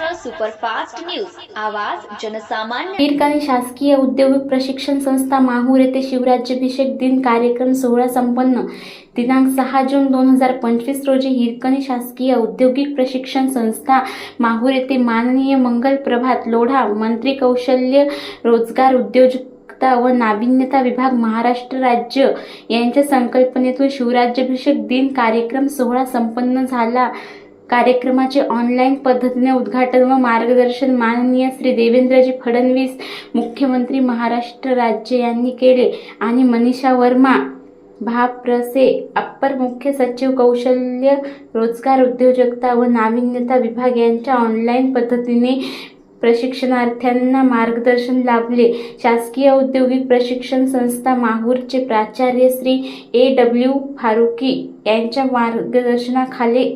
Superfast news. आवाज जनसामान्य हीरकानी शासकीय औद्योगिक प्रशिक्षण संस्था माहूर येथे शिवराज्याभिषेक दिन कार्यक्रम सोहळा संपन्न दिनांक सहा जून दोन हजार पंचवीस रोजी हिरकणी शासकीय औद्योगिक प्रशिक्षण संस्था माहूर येथे माननीय मंगल प्रभात लोढा मंत्री कौशल्य रोजगार उद्योजकता व नाविन्यता विभाग महाराष्ट्र राज्य यांच्या संकल्पनेतून शिवराज्याभिषेक दिन कार्यक्रम सोहळा संपन्न झाला. कार्यक्रमाचे ऑनलाईन पद्धतीने उद्घाटन व मार्गदर्शन माननीय श्री देवेंद्रजी फडणवीस मुख्यमंत्री महाराष्ट्र राज्य यांनी केले. आणि मनीषा वर्मा भाप्रसे अप्पर मुख्य सचिव कौशल्य रोजगार उद्योजकता व नाविन्यता विभाग यांच्या ऑनलाईन पद्धतीने प्रशिक्षणार्थ्यांना मार्गदर्शन लाभले. शासकीय औद्योगिक प्रशिक्षण संस्था माहूरचे प्राचार्य श्री ए डब्ल्यू फारुकी यांच्या मार्गदर्शनाखाली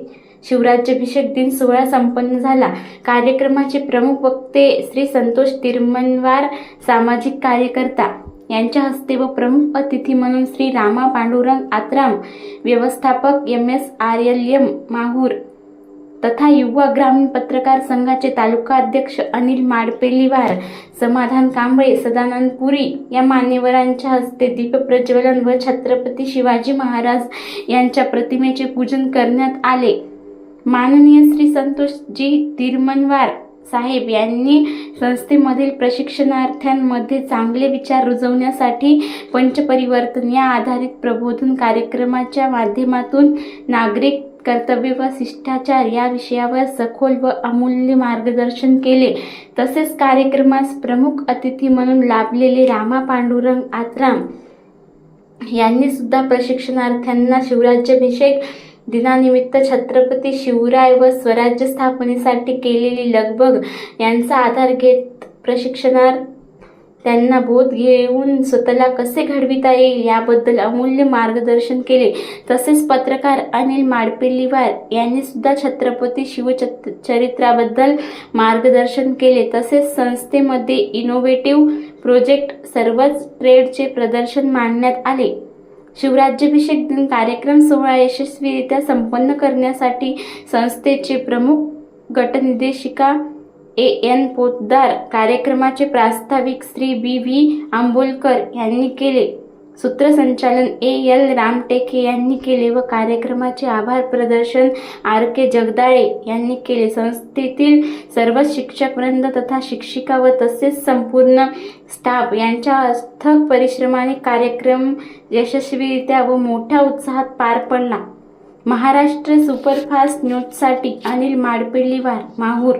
शिवराज्याभिषेक दिन सोहळा संपन्न झाला. कार्यक्रमाचे प्रमुख वक्ते श्री संतोष तिरमनवार सामाजिक कार्यकर्ता यांच्या हस्ते व प्रमुख अतिथी म्हणून श्री रामा पांडुरंग आत्राम व्यवस्थापक M S R L M Mahur तथा युवा ग्रामीण पत्रकार संघाचे तालुका अध्यक्ष अनिल माडपेलीवार समाधान कांबळे सदानंद पुरी या मान्यवरांच्या हस्ते दीपप्रज्वलन व छत्रपती शिवाजी महाराज यांच्या प्रतिमेचे पूजन करण्यात आले. माननीय श्री संतोषजी तिरमनवार साहेब यांनी संस्थेमधील प्रशिक्षणार्थ्यांमध्ये चांगले विचार रुजवण्यासाठी पंचपरिवर्तन या आधारित प्रबोधन कार्यक्रमाच्या माध्यमातून नागरिक कर्तव्य व शिष्टाचार या विषयावर सखोल व अमूल्य मार्गदर्शन केले. तसेच कार्यक्रमास प्रमुख अतिथी म्हणून लाभलेले रामा पांडुरंग आत्राम यांनी सुद्धा प्रशिक्षणार्थ्यांना शिवराज्याभिषेक दिनानिमित्त छत्रपती शिवराय व स्वराज्य स्थापनेसाठी केलेली लगबग यांचा आधार घेत प्रशिक्षणार त्यांना बोध घेऊन स्वतःला कसे घडविता येईल याबद्दल अमूल्य मार्गदर्शन केले. तसेच पत्रकार अनिल माडपिल्लीवार यांनी सुद्धा छत्रपती शिवचत चरित्राबद्दल मार्गदर्शन केले. तसेच संस्थेमध्ये इनोव्हेटिव्ह प्रोजेक्ट सर्वच ट्रेडचे प्रदर्शन मांडण्यात आले. शिवराज्याभिषेक दिन कार्यक्रम सोहळा यशस्वीरित्या संपन्न करण्यासाठी संस्थेचे प्रमुख गटनिर्देशिका ए एन पोतदार कार्यक्रमाचे प्रास्ताविक श्री बी व्ही आंबोलकर यांनी केले. सूत्रसंचालन ए एल रामटेके यांनी केले व कार्यक्रमाचे आभार प्रदर्शन आर के जगदाळे यांनी केले. संस्थेतील सर्व शिक्षकवृंद तथा शिक्षिका व तसेच संपूर्ण स्टाफ यांच्या अथक परिश्रमाने कार्यक्रम यशस्वीरित्या व मोठ्या उत्साहात पार पडला. महाराष्ट्र सुपरफास्ट न्यूजसाठी अनिल माडपिल्लीवार माहूर.